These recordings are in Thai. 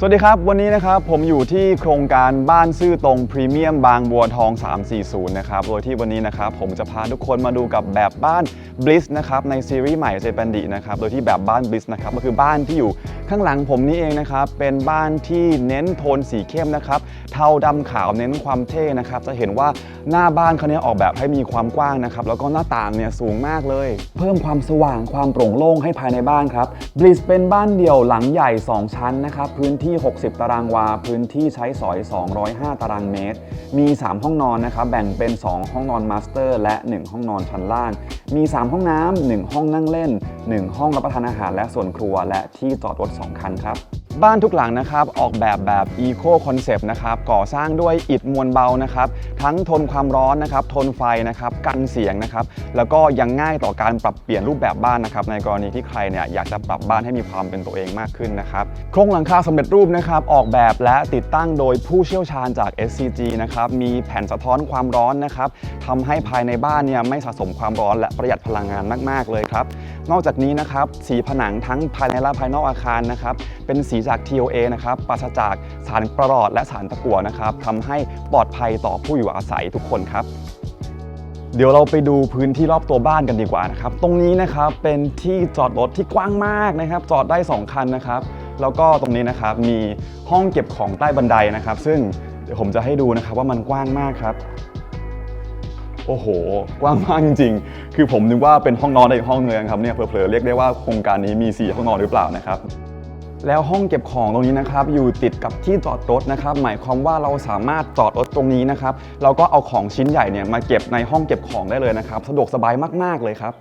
สวัสดีครับ วันนี้นะครับผมอยู่ที่โครงการบ้านซื่อตรงพรีเมียมบางบัวทอง 340 นะครับ โดยที่วันนี้นะครับผมจะพาทุกคนมาดูกับแบบบ้าน Bliss นะครับในซีรีส์ใหม่เจแปนดินะครับ โดยที่แบบบ้าน Bliss นะครับก็คือบ้านที่อยู่ข้างหลังผมนี่เองนะครับเป็นบ้านที่เน้นโทนสีเข้มนะครับเทาดำขาวเน้นความเท่นะครับจะเห็นว่าหน้าบ้านเขาเนี่ยออกแบบให้มีความกว้างนะครับแล้วก็หน้าต่างเนี่ยสูงมากเลย เพิ่มความสว่างความโปร่งโล่งให้ภายในบ้านครับ Bliss เป็นบ้านเดี่ยวหลังใหญ่ 2 ชั้นนะครับพื้นที่ที่ 60 ตารางวา พื้นที่ใช้สอย 205 ตารางเมตร มี 3 ห้องนอนนะครับแบ่งเป็น 2 ห้องนอนมาสเตอร์ และ 1 ห้องนอนชั้นล่าง มี 3 ห้องน้ำ1ห้องนั่งเล่น 1 ห้องรับประทานอาหารและส่วนครัว และที่จอดรถ 2 คันครับ บ้านทุกหลังนะครับออกแบบแบบ Eco Concept นะครับก่อสร้างด้วยอิฐมวลเบานะครับทั้งทนความร้อนนะครับทนไฟนะครับกันเสียงนะครับแล้วก็ยังง่ายต่อการปรับเปลี่ยนรูปแบบบ้านนะครับในกรณีที่ใครเนี่ยอยากจะปรับบ้านให้มีความเป็นตัวเองมากขึ้นนะครับโครงหลังคาสำเร็จรูปนะครับออกแบบและติดตั้งโดยผู้เชี่ยวชาญจาก SCG นะครับมีแผ่นสะท้อนความร้อนนะครับทำให้ภายในบ้านเนี่ยไม่สะสมความร้อนและประหยัดพลังงานมาก ๆ เลยครับนอกจากนี้นะครับสีผนังทั้งภายในและภายนอกอาคารนะครับเป็นสีจาก TOA นะครับปราศจากสารประหลอดและสารตะกั่วนะครับทำให้ปลอดภัยต่อผู้อยู่อาศัยทุกคนครับ เดี๋ยวเราไปดูพื้นที่รอบตัวบ้านกันดีกว่านะครับ ตรงนี้นะครับเป็นที่จอดรถที่กว้างมากนะครับ จอดได้ 2 คันนะครับ แล้วก็ตรงนี้นะครับมีห้องเก็บของใต้บันไดนะครับ ซึ่งเดี๋ยวผมจะให้ดูนะครับว่ามันกว้างมากครับโอ้โห กว้างมากจริงๆ คือผมนึกว่าเป็นห้องนอนในอีกห้องนึงครับเนี่ยเผลอๆเรียกได้ว่าโครงการนี้มี 4 ห้องนอนหรือเปล่านะครับ แล้วห้องเก็บของตรงนี้นะครับอยู่ติดกับที่จอดรถนะครับ หมายความว่าเราสามารถจอดรถตรงนี้นะครับเราก็เอาของชิ้นใหญ่เนี่ยมาเก็บในห้องเก็บของได้เลยนะครับ สะดวกสบายมาก ๆ เลยครับ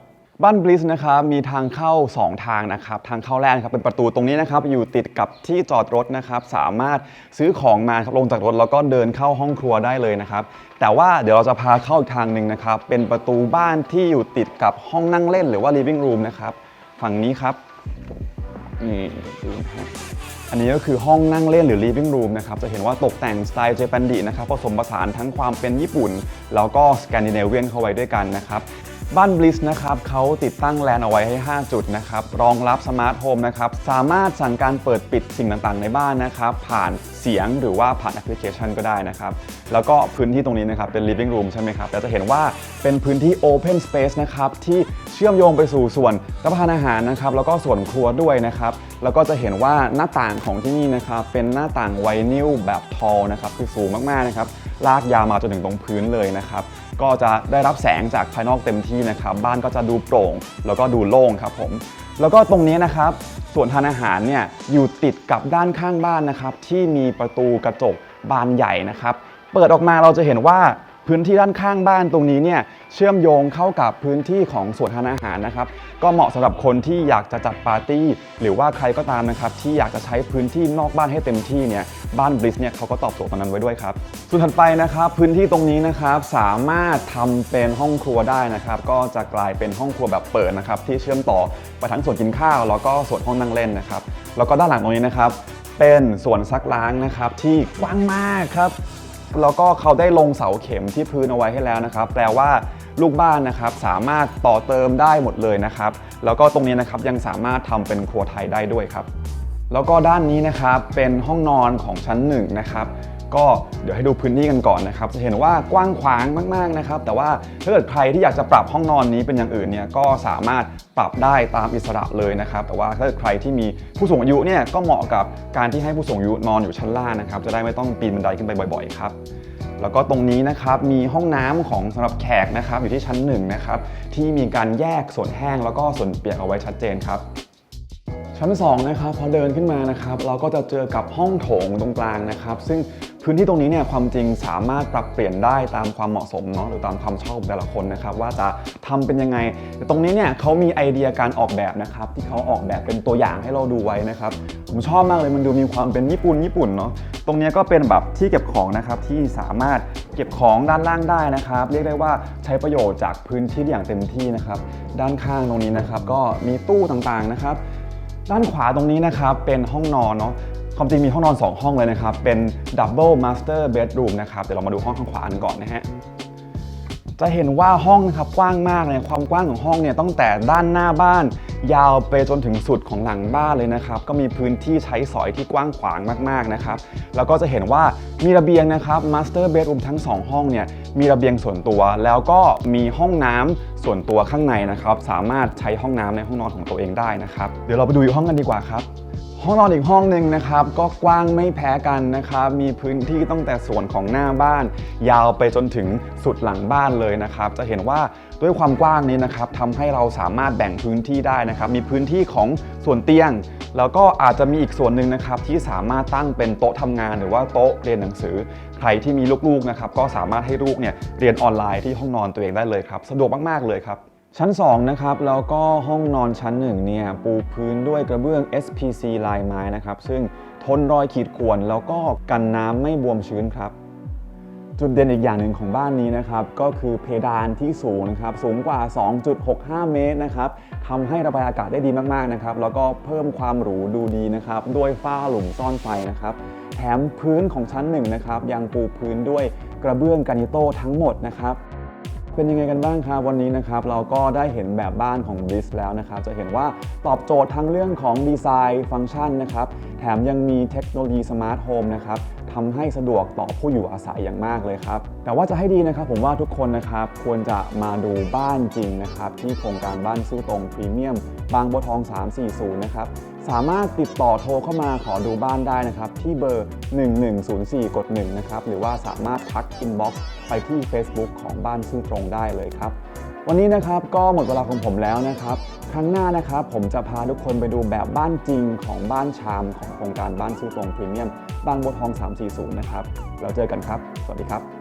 บ้านบลิสนะครับมีทางเข้า 2 ทางนะครับทางเข้าแรกครับเป็นประตูตรงนี้นะครับอยู่ติดกับที่จอดรถนะครับสามารถซื้อของมาครับลงจากรถแล้วก็เดินเข้าห้องครัวได้เลยนะครับแต่ว่าเดี๋ยวเราจะพาเข้าอีกทางหนึ่งนะครับเป็นประตูบ้านที่อยู่ติดกับห้องนั่งเล่นหรือว่า living room นะครับฝั่งนี้ครับ นี่ดูนะฮะอันนี้ก็คือห้องนั่งเล่นหรือ living room นะครับ จะเห็นว่าตกแต่งสไตล์เจแปนดินะครับ ผสมผสานทั้งความเป็นญี่ปุ่น แล้วก็สแกนดิเนเวียนเข้าไว้ด้วยกันนะครับ บ้าน Bliss นะครับเขาติดตั้งแลนเอาไว้ให้ 5 จุดนะครับ รองรับสมาร์ทโฮมนะครับ สามารถสั่งการเปิดปิดสิ่งต่างๆ ในบ้านนะครับ ผ่านเสียงหรือว่าผ่านแอปพลิเคชันก็ได้นะครับ แล้วก็พื้นที่ตรงนี้นะครับ เป็น living room ใช่ไหมครับแต่จะเห็นว่าเป็นพื้นที่ open space นะครับ ที่เชื่อมโยงไปสู่ส่วนรับประทานอาหารนะครับ แล้วก็ส่วนครัวด้วยนะครับ แล้วก็จะเห็นว่าหน้าต่างของที่นี่นะครับ เป็นหน้าต่างไวนิลแบบทอลนะครับ คือสูงมากๆนะครับ ลากยาวมาจนถึงตรงพื้นเลยนะครับ ก็จะได้รับแสงจากภายนอกเต็มที่นะครับ บ้านก็จะดูโปร่ง แล้วก็ดูโล่งครับผม แล้วก็ตรงนี้นะครับ ส่วนทานอาหารเนี่ยอยู่ติดกับด้านข้างบ้านนะครับ ที่มีประตูกระจกบานใหญ่นะครับ เปิดออกมาเราจะเห็นว่า พื้นที่ด้านข้างบ้านตรงนี้เนี่ยเชื่อมโยงเข้ากับพื้นที่ของสวนทานอาหารนะครับ ก็เหมาะสำหรับคนที่อยากจะจัดปาร์ตี้ หรือว่าใครก็ตามนะครับ ที่อยากจะใช้พื้นที่นอกบ้านให้เต็มที่เนี่ยบ้านบลิสเนี่ยเขาก็ตอบโจทย์ตรงนั้นไว้ด้วยครับ ส่วนถัดไปนะครับ พื้นที่ตรงนี้นะครับสามารถทำเป็นห้องครัวได้นะครับ ก็จะกลายเป็นห้องครัวแบบเปิดนะครับที่เชื่อมต่อไปทั้งส่วนกินข้าว แล้วก็ส่วนห้องนั่งเล่นนะครับแล้วก็ด้านหลังตรงนี้นะครับเป็นส่วนซักล้างนะครับที่กว้างมากครับ แล้วก็เขาได้ลงเสาเข็มที่พื้นเอาไว้ให้แล้วนะครับ แปลว่าลูกบ้านนะครับสามารถต่อเติมได้หมดเลยนะครับ แล้วก็ตรงนี้นะครับยังสามารถทำเป็นครัวไทยได้ด้วยครับ แล้วก็ด้านนี้นะครับเป็นห้องนอนของชั้นหนึ่งนะครับ ก็เดี๋ยวให้ดูพื้นที่กันก่อนนะครับจะเห็นว่ากว้างขวางมากๆนะครับแต่ว่าถ้าเกิดใครที่อยากจะปรับห้องนอนนี้เป็นอย่างอื่นเนี่ยก็สามารถปรับได้ตามอิสระเลยนะครับแต่ว่าถ้าเกิดใครที่มีผู้สูงอายุเนี่ยก็เหมาะกับการที่ให้ผู้สูงอายุนอนอยู่ชั้นล่างนะครับจะได้ไม่ต้องปีนบันไดขึ้นไปบ่อย ๆ ครับแล้วก็ตรงนี้นะครับมีห้องน้ำของสำหรับแขกนะครับอยู่ที่ชั้นหนึ่งนะครับที่มีการแยกส่วนแห้งแล้วก็ส่วนเปียกเอาไว้ชัดเจนครับ ชั้น2นะครับพอเดินขึ้นมานะครับเราก็จะเจอกับห้องโถงตรงกลางนะครับ ซึ่ง พื้นที่ตรงนี้เนี่ยความจริงสามารถปรับเปลี่ยนได้ตามความเหมาะสมเนาะหรือตามความชอบแต่ละคนนะครับว่าจะทำเป็นยังไงแต่ตรงนี้เนี่ยเขามีไอเดียการออกแบบนะครับที่เขาออกแบบเป็นตัวอย่างให้เราดูไว้นะครับผมชอบมากเลยมันดูมีความเป็นญี่ปุ่นญี่ปุ่นเนาะตรงนี้ก็เป็นแบบที่เก็บของนะครับที่สามารถเก็บของด้านล่างได้นะครับ เรียกได้ว่าใช้ประโยชน์จากพื้นที่อย่างเต็มที่นะครับ ด้านข้างตรงนี้นะครับ ก็มีตู้ต่างๆนะครับ ด้านขวาตรงนี้นะครับเป็นห้องนอนเนาะ ความจริงมีห้องนอน 2 ห้องเลยนะครับ เป็น Double Master Bedroom นะครับ เดี๋ยวเรามาดูห้องข้างขวากันก่อนนะฮะ จะเห็นว่าห้องนะครับกว้างมากเลยความกว้างของห้องเนี่ยตั้งแต่ด้านหน้าบ้าน ยาวไปจนถึงสุดของหลังบ้านเลยนะครับ ก็มีพื้นที่ใช้สอยที่กว้างขวางมากๆนะครับ แล้วก็จะเห็นว่ามีระเบียงนะครับ Master Bedroom ทั้ง 2 ห้องเนี่ยมีระเบียงส่วนตัว แล้วก็มีห้องน้ำส่วนตัวข้างในนะครับ สามารถใช้ห้องน้ำในห้องนอนของตัวเองได้นะครับ เดี๋ยวเราไปดูอีกห้องกันดีกว่าครับ ห้องนอนอีกห้องหนึ่งนะครับ ก็กว้างไม่แพ้กันนะครับ มีพื้นที่ตั้งแต่ส่วนของหน้าบ้าน ยาวไปจนถึงสุดหลังบ้านเลยนะครับ จะเห็นว่าด้วยความกว้างนี้นะครับทำให้เราสามารถแบ่งพื้นที่ได้นะครับ มีพื้นที่ของส่วนเตียง แล้วก็อาจจะมีอีกส่วนหนึ่งนะครับ ที่สามารถตั้งเป็นโต๊ะทำงาน หรือว่าโต๊ะเรียนหนังสือ ใครที่มีลูกๆนะครับก็สามารถให้ลูกเนี่ยเรียนออนไลน์ที่ห้องนอนตัวเองได้เลยครับ สะดวกมากๆเลยครับ ชั้น 2 นะครับ แล้วก็ห้องนอนชั้น 1 เนี่ย ปูพื้นด้วยกระเบื้อง SPC ลายไม้นะครับ ซึ่งทนรอยขีดข่วน แล้วก็กันน้ำไม่บวมชื้นครับ จุดเด่นอีกอย่างหนึ่งของบ้านนี้นะครับ ก็คือเพดานที่สูงนะครับ สูงกว่า 2.65 เมตรนะครับทำให้ระบายอากาศได้ดีมากๆนะครับ แล้วก็เพิ่มความหรูดูดีนะครับ ด้วยฝ้าหลุมซ่อนไฟนะครับ แถมพื้นของชั้นหนึ่งนะครับ ยังปูพื้นด้วยกระเบื้องกานิโต้ทั้งหมดนะครับ เป็นยังไงกันบ้างครับวันนี้นะครับเราก็ได้เห็นแบบบ้านของ b r i s แล้วนะครับจะเห็นว่าตอบโจทย์ทั้งเรื่องของดีไซน์ฟังก์ชันนะครับแถมยังมีเทคโนโลยีสมาร์ทโฮมนะครับ ทำให้สะดวกต่อผู้อยู่อาศัยอย่างมากเลยครับ แต่ว่าจะให้ดีนะครับผมว่าทุกคนนะครับควรจะมาดูบ้านจริงนะครับที่โครงการบ้านซื่ตรงพรีเมียม บางบัวทอง 340 นะครับสามารถติดต่อโทรเข้ามาขอดูบ้านได้นะครับ ที่เบอร์ 1104 กด 1 นะครับ หรือว่าสามารถทักอินบ็อกซ์ไปที่ Facebook ของบ้านซื่อตรงได้เลยครับ วันนี้นะครับก็หมดเวลาของผมแล้วนะครับ ครั้งหน้านะครับผมจะพาทุกคนไปดูแบบบ้านจริงของบ้านชามของโครงการบ้านซื่อตรงพรีเมียม บางบัวทอง 340 นะครับ เราเจอกันครับ สวัสดีครับ